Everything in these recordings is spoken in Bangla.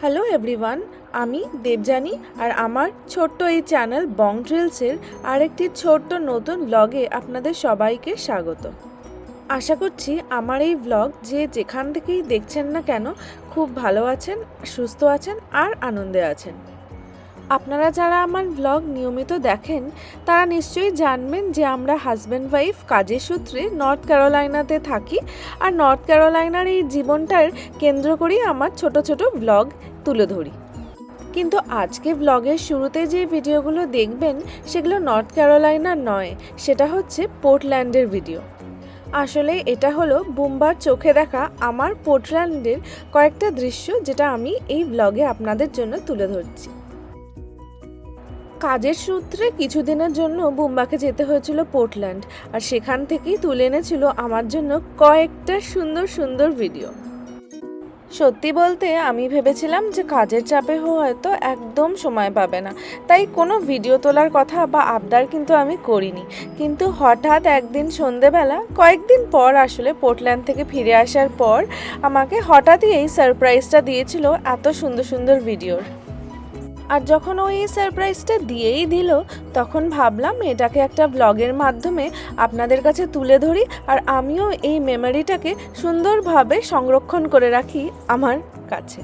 হ্যালো এভরিওয়ান আমি দেবজানি আর আমার ছোট্ট এই চ্যানেল বং ড্রিলসের আরেকটি ছোট্ট নতুন ব্লগে আপনাদের সবাইকে স্বাগত। আশা করছি আমার এই ব্লগ যে যেখান থেকেই দেখছেন না কেন, খুব ভালো আছেন, সুস্থ আছেন আর আনন্দে আছেন। আপনারা যারা আমার ব্লগ নিয়মিত দেখেন, তারা নিশ্চয়ই জানবেন যে আমরা হাজব্যান্ড ওয়াইফ কাজের সূত্রে নর্থ ক্যারোলাইনাতে থাকি আর নর্থ ক্যারোলাইনার এই জীবনটার কেন্দ্র করেই আমার ছোট ছোট ব্লগ তুলে ধরি। কিন্তু আজকে ব্লগের শুরুতে যে ভিডিওগুলো দেখবেন, সেগুলো নর্থ ক্যারোলাইনার নয়, সেটা হচ্ছে পোর্টল্যান্ডের ভিডিও আসলে এটা হলো বুম্বার চোখে দেখা আমার পোর্টল্যান্ডের কয়েকটা দৃশ্য, যেটা আমি এই ব্লগে আপনাদের জন্য তুলে ধরছি। কাজের সূত্রে কিছুদিনের জন্য বুম্বাকে যেতে হয়েছিল পোর্টল্যান্ড, আর সেখান থেকেই তুলে এনেছিল আমার জন্য কয়েকটা সুন্দর সুন্দর ভিডিও। সত্যি বলতে আমি ভেবেছিলাম যে কাজের চাপে হয়তো একদম সময় পাবে না, তাই কোনো ভিডিও তোলার কথা বা আবদার কিন্তু আমি করিনি। কিন্তু হঠাৎ একদিন সন্ধেবেলা, কয়েকদিন পর আসলে পোর্টল্যান্ড থেকে ফিরে আসার পর, আমাকে হঠাৎই এই সারপ্রাইজটা দিয়েছিল এত সুন্দর সুন্দর ভিডিওর। আর যখন ওই সারপ্রাইজটা দিয়েই দিল, তখন ভাবলাম এটাকে একটা ব্লগের মাধ্যমে আপনাদের কাছে তুলে ধরি আর আমিও এই মেমোরিটাকে সুন্দরভাবে সংরক্ষণ করে রাখি আমার কাছে।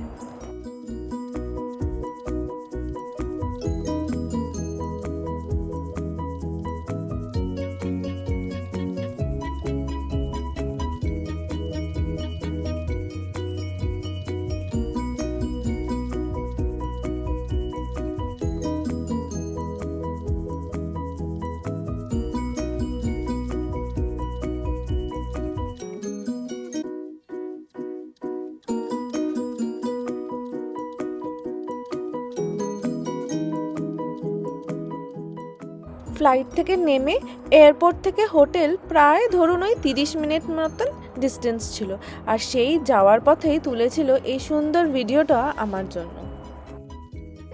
ফ্লাইট থেকে নেমে এয়ারপোর্ট থেকে হোটেল প্রায় ধরুন ওই তিরিশ মিনিট মতন ডিস্টেন্স ছিল। আর সেই যাওয়ার পথেই তুলেছিল এই সুন্দর ভিডিওটা আমার জন্য।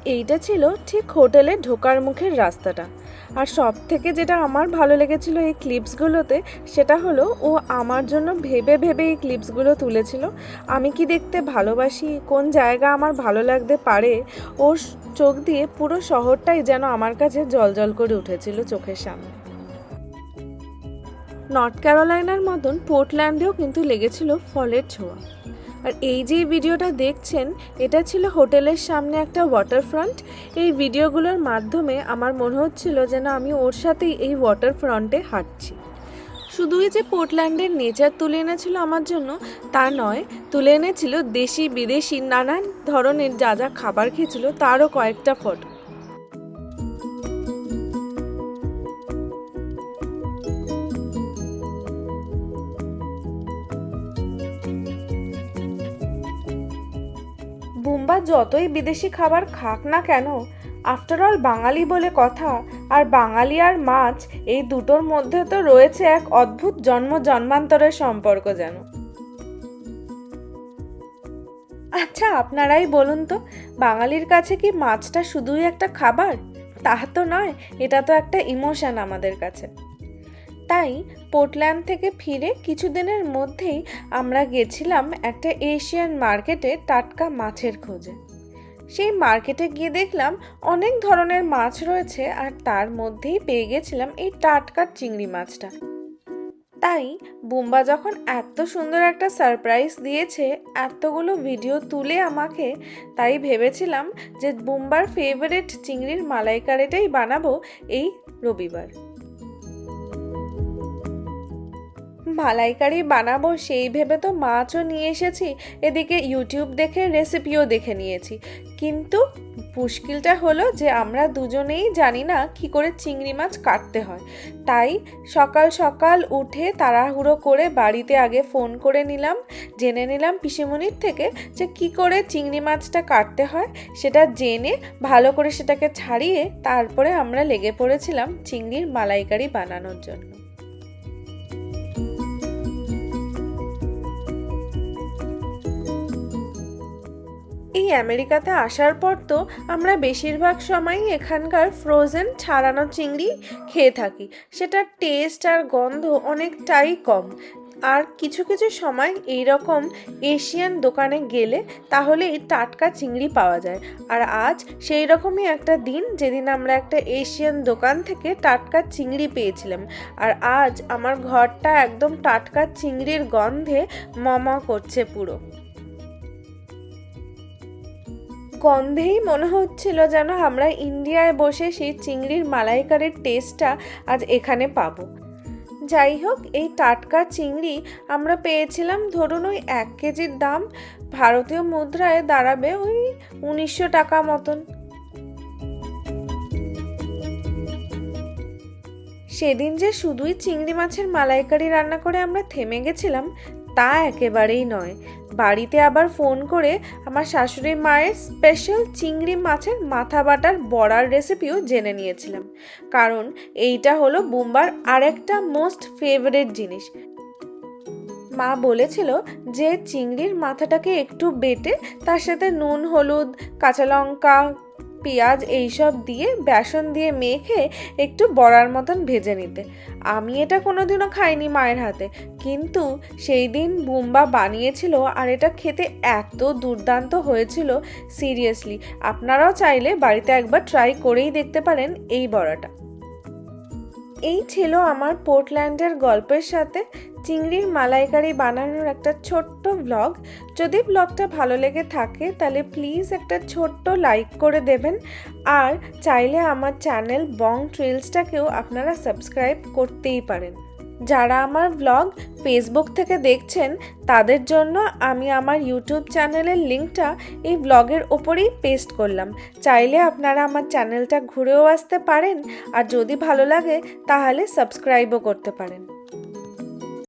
এইটা ছিল ঠিক হোটেলে ঢোকার মুখের রাস্তাটা। আর সব থেকে যেটা আমার ভালো লেগেছিল এই ক্লিপসগুলোতে সেটা হলো ও আমার জন্য ভেবে ভেবে এই ক্লিপসগুলো তুলেছিল। আমি কি দেখতে ভালোবাসি? কোন জায়গা আমার ভালো লাগতে পারে? ওর চোখ দিয়ে পুরো শহরটাই যেন আমার কাছে জলজল করে উঠেছিল চোখের সামনে। নর্থ ক্যারোলাইনার মতন পোর্টল্যান্ডেও কিন্তু লেগেছিল ফলের ছোঁয়া। আর এই যে ভিডিওটা দেখছেন, এটা ছিল হোটেলের সামনে একটা ওয়াটার ফ্রন্ট এই ভিডিওগুলোর মাধ্যমে আমার মনে হচ্ছিল যেন আমি ওর সাথেই এই ওয়াটার ফ্রন্টে হাঁটছি। শুধুই যে পোর্টল্যান্ডের নেচার তুলে এনেছিল আমার জন্য, তা নয়, তুলে এনেছিল দেশি বিদেশি নানান ধরনের যা যা খাবার খেয়েছিল, তারও কয়েকটা ফটো বুম্বা যতই বিদেশি খাবার খাক না কেন আফটার অল বাঙালি বলে কথা, আর বাঙালি আর মাছ, এই দুটোর মধ্যে তো রয়েছে এক অদ্ভুত জন্ম জন্মান্তরের সম্পর্ক যেন। আচ্ছা আপনারাই বলুন তো, বাঙালির কাছে কি মাছটা শুধুই একটা খাবার? তা তো নয়, এটা তো একটা ইমোশন আমাদের কাছে। তাই পোর্টল্যান্ড থেকে ফিরে কিছুদিনের মধ্যেই আমরা গেছিলাম একটা এশিয়ান মার্কেটে টাটকা মাছের খোঁজে। সেই মার্কেটে গিয়ে দেখলাম অনেক ধরনের মাছ রয়েছে আর তার মধ্যেই পেয়ে গেছিলাম এই টাটকা চিংড়ি মাছটা। তাই বুম্বা যখন এত সুন্দর একটা সারপ্রাইজ দিয়েছে, এতগুলো ভিডিও তুলে আমাকে, তাই ভেবেছিলাম যে বুম্বার ফেভারেট চিংড়ির মালাইকারিটাই বানাবো এই রবিবার। মালাইকারি বানাবো সেই ভেবে তো মাছও নিয়ে এসেছি। এদিকে ইউটিউব দেখে রেসিপিও দেখে নিয়েছি। কিন্তু মুশকিলটা হলো যে আমরা দুজনেই জানি না কি করে চিংড়ি মাছ কাটতে হয়। তাই সকাল সকাল উঠে তাড়াহুড়ো করে বাড়িতে আগে ফোন করে নিলাম, জেনে নিলাম পিসিমণির থেকে যে কি করে চিংড়ি মাছটা কাটতে হয়। সেটা জেনে ভালো করে সেটাকে ছাড়িয়ে তারপরে আমরা লেগে পড়েছিলাম চিংড়ির মালাইকারি বানানোর জন্য। এই আমেরিকাতে আসার পর তো আমরা বেশিরভাগ সময়ই এখানকার ফ্রোজেন ছাড়ানো চিংড়ি খেয়ে থাকি। সেটার টেস্ট আর গন্ধ অনেকটাই কম। আর কিছু কিছু সময় এই রকম এশিয়ান দোকানে গেলে তাহলেই টাটকা চিংড়ি পাওয়া যায়। আর আজ সেই রকমই একটা দিন যেদিন আমরা একটা এশিয়ান দোকান থেকে টাটকা চিংড়ি পেয়েছিলাম। আর আজ আমার ঘরটা একদম টাটকা চিংড়ির গন্ধে মমা করছে পুরো। গন্ধেই মনে হচ্ছিল যেন আমরা ইন্ডিয়ায় বসে সেই চিংড়ির মালাইকারির টেস্টটা আজ এখানে পাবো। যাই হোক, এই টাটকা চিংড়ি আমরা পেয়েছিলাম ধরুন ওই এক কেজির দাম, ভারতীয় মুদ্রায় দাঁড়াবে ওই উনিশশো টাকা মতন। সেদিন যে শুধুই চিংড়ি মাছের মালাইকারি রান্না করে আমরা থেমে গেছিলাম, তা একেবারেই নয়। বাড়িতে আবার ফোন করে আমার শাশুড়ি মায়ের স্পেশাল চিংড়ি মাছের মাথা বাটার বড়ার রেসিপিও জেনে নিয়েছিলাম। কারণ এইটা হলো বুম্বার আরেকটা মোস্ট ফেভারেট জিনিস। মা বলেছিল যে, চিংড়ির মাথাটাকে একটু বেটে তার সাথে নুন, হলুদ, কাঁচা লঙ্কা পেঁয়াজ এইসব দিয়ে, বেসন দিয়ে মেখে একটু বড়ার মতন ভেজে নিতে। আমি এটা কোনোদিনও খাইনি মায়ের হাতে। কিন্তু সেই দিন বুম্বা বানিয়েছিল আর এটা খেতে এত দুর্দান্ত হয়েছিল, সিরিয়াসলি। আপনারাও চাইলে বাড়িতে একবার ট্রাই করেই দেখতে পারেন এই বড়াটা। এই ছিল আমার পোর্টল্যান্ডের গল্পের সাথে। চিংড়ির মালাইকারি বানানোর একটা ছোট্ট ব্লগ যদি ব্লগটা ভালো লেগে থাকে, তাহলে প্লিজ একটা ছোট্ট লাইক করে দেবেন। আর চাইলে আমার চ্যানেল বং ট্রেলসটাকেও আপনারা সাবস্ক্রাইব করতেই পারেন। যারা আমার ব্লগ ফেসবুক থেকে দেখছেন, তাদের জন্য আমি আমার ইউটিউব চ্যানেলের লিঙ্কটা এই ব্লগের ওপরেই পেস্ট করলাম। চাইলে আপনারা আমার চ্যানেলটা ঘুরেও আসতে পারেন। আর যদি ভালো লাগে, তাহলে সাবস্ক্রাইবও করতে পারেন।